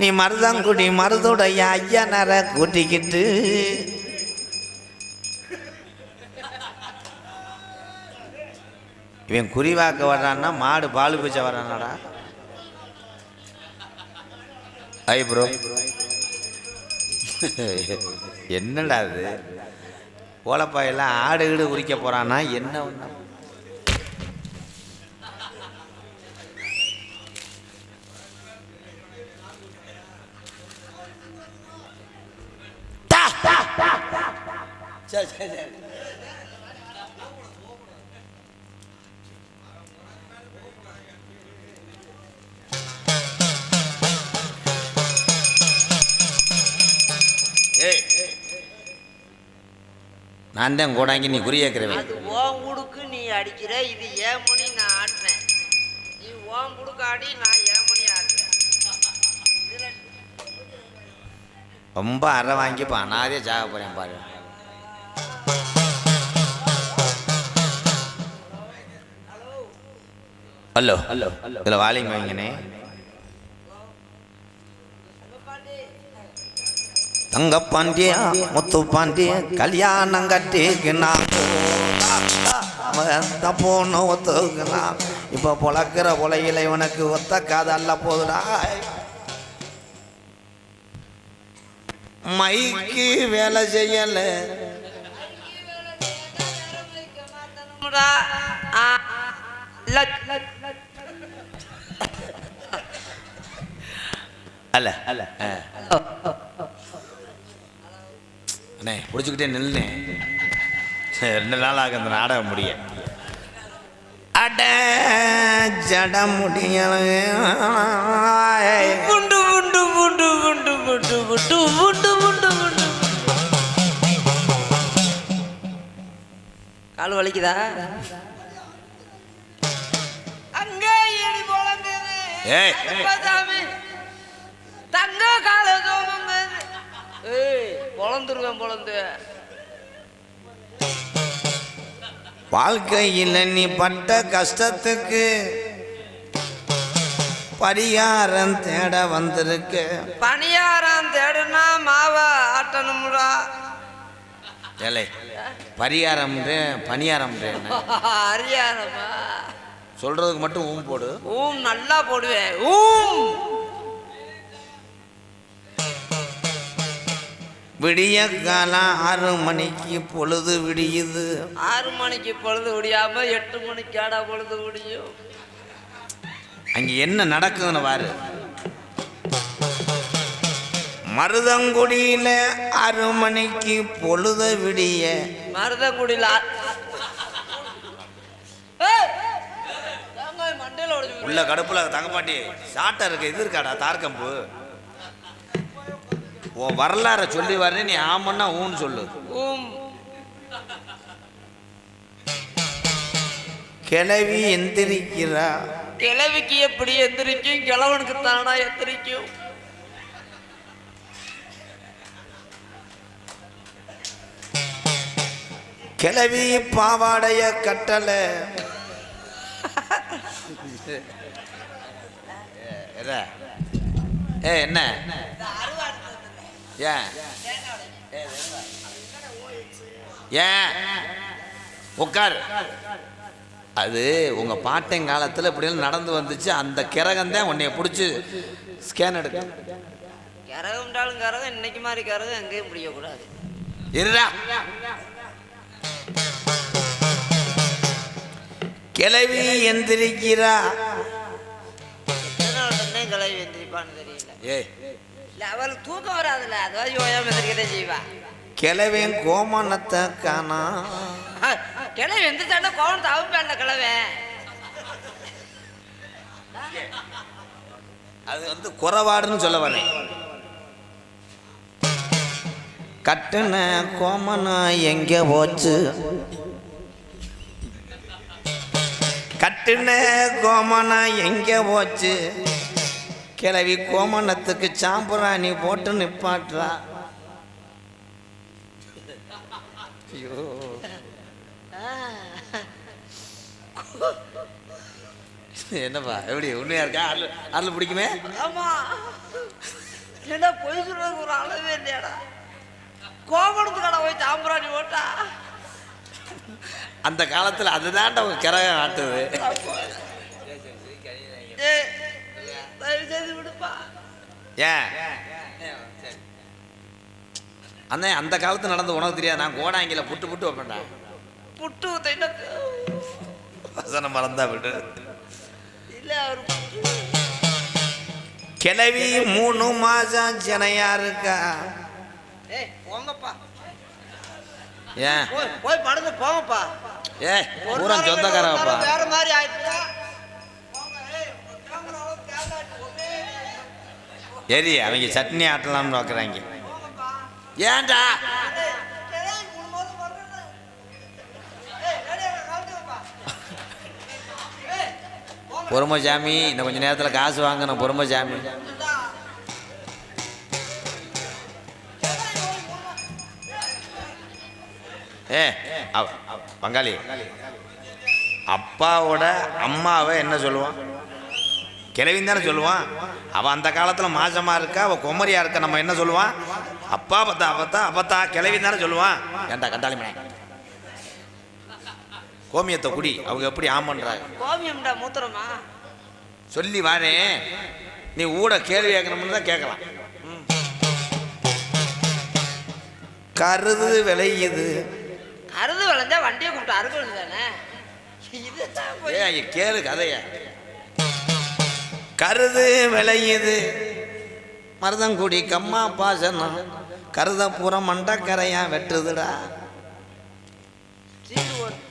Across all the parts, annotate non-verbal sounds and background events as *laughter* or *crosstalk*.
நீ மருதங்குடி மருதுடைய ஐயனரை கூட்டிக்கிட்டு. இவன் குறிவாக்க வர்றான்னா மாடு பால் பூச்ச வர்றானடா. ஐ ப்ரோ என்னடா இது? ஓலப்பாயெல்லாம் ஆடு கீடு உரிக்க போகிறான்னா என்ன ஒன்று சரி சரி சரி. நான் தான் கூடாங்கி நீ குறியேக்கிறவன் அது ஓன் உடுக்கு நீ அடிக்கிற இது ஏன் மணி நான் ஆட்டுறேன். நீ ஓன் உடுக்கு ஆடி நான் ஏன் மணி ஆட்டுறேன். இதுல ரொம்ப அறை வாங்கி இப்போ அனாதே ஜாக போகிறேன் பாரு. ஹலோ ஹலோ இதில் வாலிங் வைங்கண்ணே. தங்க பாண்டியா முத்து பாண்டிய கல்யாணம் கட்டிக்கினா. போன ஒத்துக்கினா. இப்போ பொழக்கிற பொலையில இவனுக்கு ஒத்த காதல்ல போதுடா. மைக்கு வேலை செய்யல. முடா, அல்ல. அல்ல அண்ணே பிடிச்சிக்கிட்டே நில்லுனே சரி, ரெண்டு நாள் ஆகும் அந்த நாடகம் முடிய. அட ஜட முடியல புண்டு புண்டு புண்டு புண்டு புண்டு புண்டு புண்டு புண்டு புண்டு கால் வலிக்குதா? அங்கே ஏய். சாமி தங்க கால சோமங்க ஏய் பொழந்துருவேன் பொழந்து வாழ்க்கையில் நீ பட்ட கஷ்டத்துக்கு பரிகாரம் தேட வந்திருக்க. பணியாரம் தேடுனா மாவா ஆட்டணும்டா. ஏலே பரிகாரம் பணியாரம் அறியாதப்பா சொல்றதுக்கு மட்டும் ஊம் போடு. ஊம் நல்லா போடுவேன். ஊம்! விடிய காலம் ஆறு மணிக்கு பொழுது விடியுது ஆறு மணிக்கு பொழுது விடியாம எட்டு மணிக்கு ஆடா பொழுது விடியும் அங்க என்ன நடக்குதுன்னு பாரு மருதங்குடியில ஆறு மணிக்கு பொழுத விடிய மருதங்குடியில் உள்ள கடுப்புல தங்க மாட்டி சாட்டை இருக்கு இது இருக்காடா தார்கம்பு உன் வரலாற சொல்லி வர்றேன் நீ ஆமன்னா ஊன்னு சொல்லு. ஊம். கிளவி எந்திரிக்கிறா. கிழவிக்கு எப்படி எந்திரிக்கும்? கிழவனுக்கு தானா எந்திரிக்கும்? கிளவி பாவாடைய கட்டளை *laughs* ஏ என்ன? ஏன் ஏன் உட்கார் அது உங்க பாட்டன் காலத்துல இப்படியெல்லாம் நடந்து வந்துச்சு. அந்த கிரகம் தான் உன்னைய பிடிச்சி ஸ்கேன் எடுக்க கரகம்டாலும் கரகம் இன்னைக்கு மாதிரி கரகம் எங்கேயும் முடியக்கூடாது. இருடா. கிளவி எந்திரிக்கிறா. கிளவி எந்திரிப்பான்னு தெரியல. ஏய் இல்ல அவள் தூக்கம் வராதுல்ல. அதாவது யோயாம எந்திரிக்கதே செய்வா. கோமணத்தை காணா. கிளவி எந்திரிச்சாண்டா கோவம் தவிப்பேன்ல கிளவே அது வந்து குறவாடுன்னு சொல்ல வரேன். கட்டுன கோமணம் எங்க போச்சு? கட்டுன கோமணம் எங்க போச்சு? கிளவி கோமணத்துக்கு சாம்புராணி போட்டு நிப்பாட்டுறா. ஐயோ. என்னப்பா எப்படி உண்மையா இருக்கா? அருள் அருள் பிடிக்குமே? ஆமா. ஏன்னா பொய் சொல்றதுக்கு ஒரு அளவே இல்லையாடா. கோபணத்து கடை போய் சாம்பிராணி ஓட்டா அந்த காலத்தில் அதுதான்டா கிரகம் ஆட்டுது ஏன் அண்ணே அந்த காலத்து நடந்து உனக்கு தெரியாது? நான் கோடாங்கில புட்டு புட்டு வைப்பேன்டா. புட்டு வசனம் மறந்தா விட்டு இல்ல அவர் கிளவி மூணு மாசம் சினையா இருக்கா? ஏய் போங்கப்பா. ஏன் போய் படுங்க போங்கப்பா. ஏ ஒரு பூரா சொந்தக்காரப்பா வேற மாதிரி ஆயிடுச்சா எரி அவங்க சட்னி ஆட்டலாம்னு பார்க்குறாங்க. ஏன்டா? ஏய், பொறுமைசாமி இன்னும் கொஞ்சம் நேரத்தில் காசு வாங்கணும் பொறுமைசாமி. ஏ பங்காளி. அப்பாவோட அம்மாவை என்ன சொல்லுவான்? கிழவின்னு தானே சொல்லுவான். அவள் அந்த காலத்தில் மாசமாக இருக்கா அவள் குமரியா இருக்கா நம்ம என்ன சொல்லுவான்? அப்பா பத்தா அப்பத்தா அப்பத்தா கிழவின்னு தானே சொல்லுவான். ஏன்டா கண்டாளி மணி கோமியத்தை குடி அவங்க எப்படி ஆமன்றாங்க கோமியம்டா மூத்திரமா? சொல்லி வாரேன் நீ ஊட கேள்வி கேட்கணும்னு தான் கேட்கலாம். கருது விளையுது கருது விளைஞ்சா வண்டியை கூப்பிட்டு அறுக்கணும் தானே? கேளு கதைய. கருது விளையுது. மருதங்குடி கம்மா பாசனம். கருத பூரா மண்டக்கரையா வெட்டுதுடா.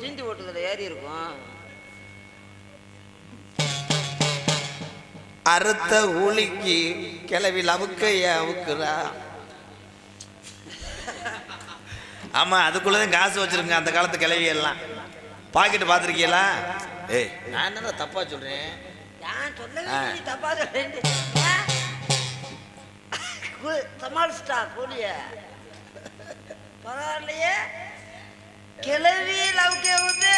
சீண்டு ஓட்டுதில் ஏறி இருக்கும். அறுத்த ஊழிக்கு கிளவி லவுக்கைய அவுக்குறா. ஆமா அதுக்குள்ளதான் காசு வச்சிருங்க அந்த காலத்து கிளவி எல்லாம் பாக்கெட் பார்த்துருக்கீங்களா ஏய் நான் என்ன தப்பா சொல்றேன்? சமாளிச்சிட்டா கூலிய பரவாயில்லையே. கிளவி லவ்கே வந்து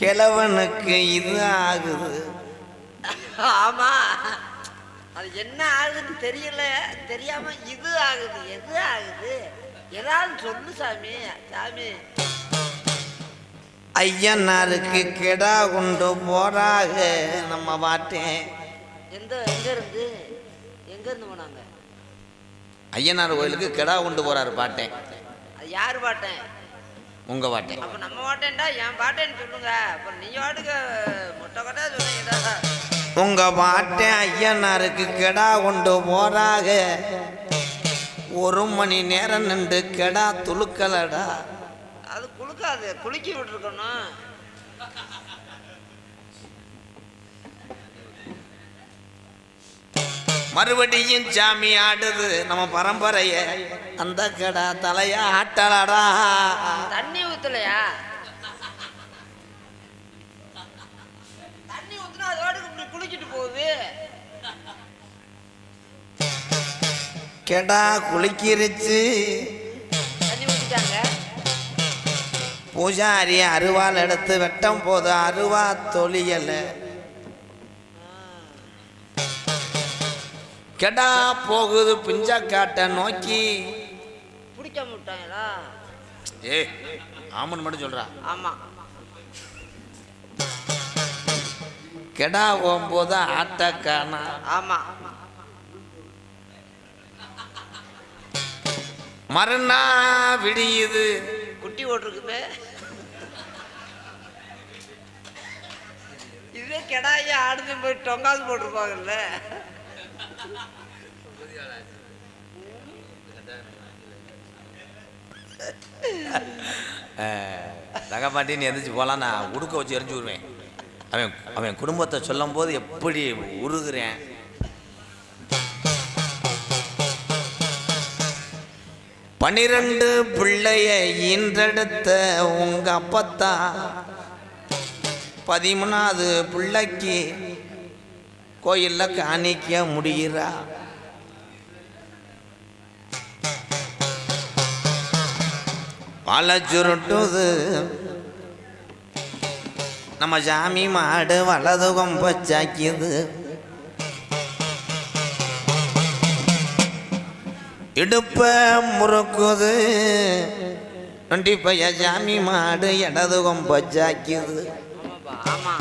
கிழவனுக்கு இது ஆகுது. ஆமா. அது என்ன ஆகுதுன்னு தெரியல. தெரியாம இது ஆகுது எது ஆகுது? ஏதாவது சொல்லு சாமி சாமி. ஐயனாருக்கு கெடா கொண்டு போறாக. நம்ம பாட்டேன் எந்த எங்க இருந்து? எங்க இருந்து போனாங்க? ஐயனார் கோயிலுக்கு கெடா கொண்டு போறாரு பாட்டேன். அது யாரு பாட்டேன்? உங்க பாட்டேன். அப்ப நம்ம பாட்டேன்டா என் பாட்டேன்னு சொல்லுங்க. அப்ப நீ பாட்டுக்கு மொட்டை கட்டா சொன்னீங்கடா உங்க பாட்டேன் ஐயனாருக்கு கெடா கொண்டு போறாக. ஒரு மணி நேரம் நின்று கெடா துளுக்கலடா. அது குளுக்காது குலுக்கி விட்டுருக்கணும். மறுபடியும் சாமி ஆடுது நம்ம பரம்பரைய. அந்த கெடா தலைய ஆட்டலடா. தண்ணி ஊத்தலையா? தண்ணி ஊத்துனா அது பாட்டுக்கு இப்படி குளிக்கிட்டு போகுது. கெடா குளிக்கிருச்சு தண்ணி ஊத்திட்டாங்க. பூஜாரி அருவாள் எடுத்து வெட்டும் போது அருவா தொழியல. கெடா போகுது பிஞ்சக்காட்டை நோக்கி. பிடிக்காம விட்டாங்களா ஏ ஆமன் மட்டும் சொல்றா. ஆமா. கெடா போகும்போது ஆட்ட காணா ஆமா. மறுநா விடியுது. குட்டி ஓட்டிருக்குமே. இதுவே கெடாயி ஆடுது போய் டொங்காசு போட்டிருப்பாங்கல்ல? தகப்பாட்டி நீ எந்திரிச்சு போகலாம் நான் உடுக்க வச்சு எரிஞ்சு விடுவேன். அவன் அவன் குடும்பத்தை சொல்லும் போது எப்படி உருகுறேன்? பன்னிரண்டு பிள்ளைய ஈன்றெடுத்த உங்க அப்பத்தா பதிமூணாவது பிள்ளைக்கு கோயில்ல காணிக்க முடிகிறா வலை சுருட்டுது. நம்ம சாமி மாடு வலது கொம்பச்சாக்கியது இடுப்ப முறுக்குது. நொண்டி பைய சாமி மாடு இடது கொம்ப சாக்கியது ஆமா